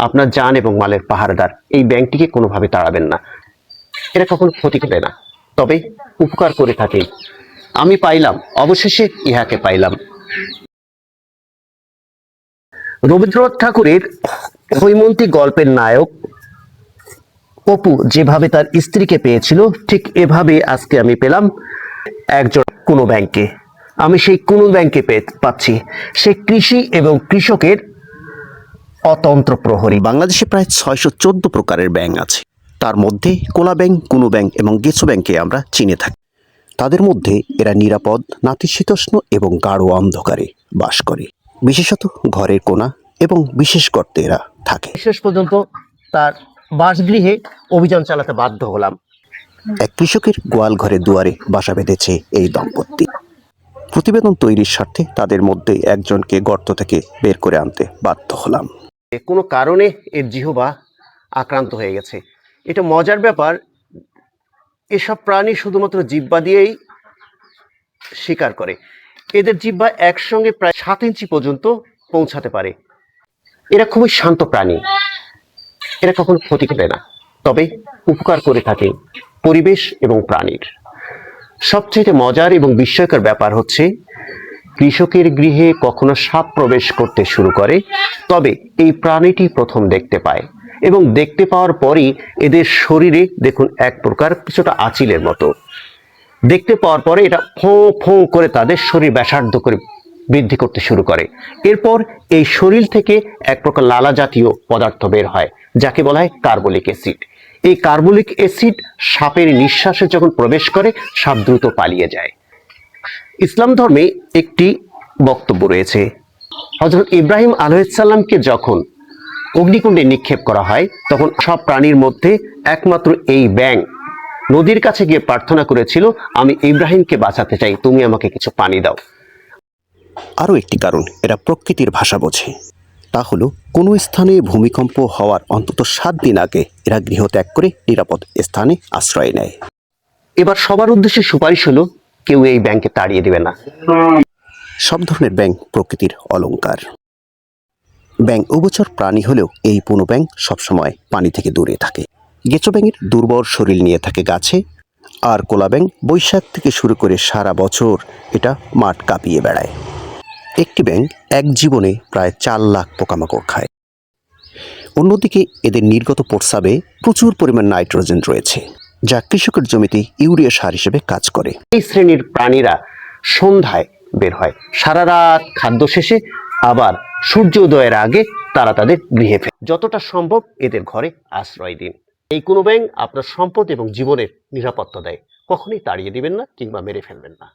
আপনার জান এবং মালের পাহারাদার, এই ব্যাংকটিকে কোনোভাবে তাড়াবেন না। এরা কখনো ক্ষতি করে না। তবে উপকার করে থাকে। আমি পাইলাম, অবশেষে ইহাকে পাইলাম। রবীন্দ্রনাথ ঠাকুরের হৈমন্তী গল্পের নায়ক অপু যেভাবে তার স্ত্রীকে পেয়েছিল, ঠিক এভাবে আজকে আমি পেলাম একজন কোনো ব্যাংকে। আমি সেই কোনো ব্যাংকে পেয়ে পাচ্ছি। সে কৃষি এবং কৃষকের অতন্ত্র প্রহরী। বাংলাদেশে প্রায় ছয়শো চোদ্দ প্রকারের ব্যাংক আছে। তার মধ্যে কোলা ব্যাংক কুনু ব্যাংক এবং গেছো ব্যাংকে আমরা চিনে থাকি। তাদের মধ্যে এরা নিরাপদ নাতিশীতোষ্ণ এবং গাঢ় অন্ধকারে বাস করে। বিশেষত ঘরের কোনা এবং বিশেষ গর্তে এরা থাকে। শেষ পর্যন্ত তার বাসগৃহে অভিযান চালাতে বাধ্য হলাম। এক কৃষকের গোয়াল ঘরে দুয়ারে বাসা বেঁধেছে এই দম্পতি। প্রতিবেদন তৈরির স্বার্থে তাদের মধ্যে একজনকে গর্ত থেকে বের করে আনতে বাধ্য হলাম। কোনো কারণে এর জিহবা আক্রান্ত হয়ে গেছে। এটা মজার ব্যাপার, এসব প্রাণী শুধুমাত্র জিব্বা দিয়েই শিকার করে। এদের জিব্বা একসঙ্গে প্রায় সাত ইঞ্চি পর্যন্ত পৌঁছাতে পারে। এরা খুবই শান্ত প্রাণী। এরা কখনো ক্ষতি করে না, তবে উপকার করে থাকে পরিবেশ এবং প্রাণীর। সবচেয়ে মজার এবং বিস্ময়কর ব্যাপার হচ্ছে কৃষকের গৃহে কখনো সাপ প্রবেশ করতে শুরু করে, তবে এই প্রাণীটি প্রথম দেখতে পায় এবং দেখতে পাওয়ার পরই এদের শরীরে দেখুন এক প্রকার কিছুটা আঁচিলের মতো। দেখতে পাওয়ার পরে এটা ফোঁ ফোঁ করে তাদের শরীর ব্যাসার্ধ করে বৃদ্ধি করতে শুরু করে। এরপর এই শরীর থেকে এক প্রকার লালা জাতীয় পদার্থ বের হয়, যাকে বলা হয় কার্বলিক অ্যাসিড। এই কার্বলিক অ্যাসিড সাপের নিঃশ্বাসে যখন প্রবেশ করে, সাপ দ্রুত পালিয়ে যায়। ইসলাম ধর্মে একটি বক্তব্য রয়েছে। হজরত ইব্রাহিম আলহামকে যখন অগ্নিকুণ্ডে নিক্ষেপ করা হয় তখন সব প্রাণীর মধ্যে একমাত্র এই ব্যাং নদীর কাছে গিয়ে প্রার্থনা করেছিল আমি ইব্রাহিমকে বাঁচাতে চাই তুমি আমাকে কিছু পানি দাও। আরও একটি কারণ এরা প্রকৃতির ভাষা বোঝে। তা হলো কোনো স্থানে ভূমিকম্প হওয়ার অন্তত সাত দিন আগে এরা গৃহ ত্যাগ করে নিরাপদ স্থানে আশ্রয় নেয়। এবার সবার উদ্দেশ্যে সুপারিশ হলো কেউ এই ব্যাংকে তাড়িয়ে দেবে না। সব ধরনের ব্যাংক প্রকৃতির অলংকার। ব্যাংক উভচর প্রাণী হলেও এই পুনো ব্যাংক সবসময় পানি থেকে দূরে থাকে। গেচো ব্যাঙের দুর্বল শরীর নিয়ে থাকে গাছে, আর কোলা ব্যাঙ বৈশাখ থেকে শুরু করে সারা বছর এটা মাঠ কাঁপিয়ে বেড়ায়। একটি ব্যাঙ এক জীবনে প্রায় চার লাখ পোকামাকড় খায়। অন্যদিকে এদের নির্গত প্রস্রাবে প্রচুর পরিমাণ নাইট্রোজেন রয়েছে। যা কৃষকের জমিতে ইউরিয়া সার হিসেবে কাজ করে। এই শ্রেণির প্রাণীরা সন্ধ্যায় বের হয়। সারা রাত খাদ্য শেষে আবার সূর্য উদয়ের আগে তারা তাদের গৃহে ফেলে যতটা সম্ভব এদের ঘরে আশ্রয় দিন। এই কোনো ব্যাংক আপনার সম্পদ এবং জীবনের নিরাপত্তা দেয়। কখনই তাড়িয়ে দিবেন না কিংবা মেরে ফেলবেন না।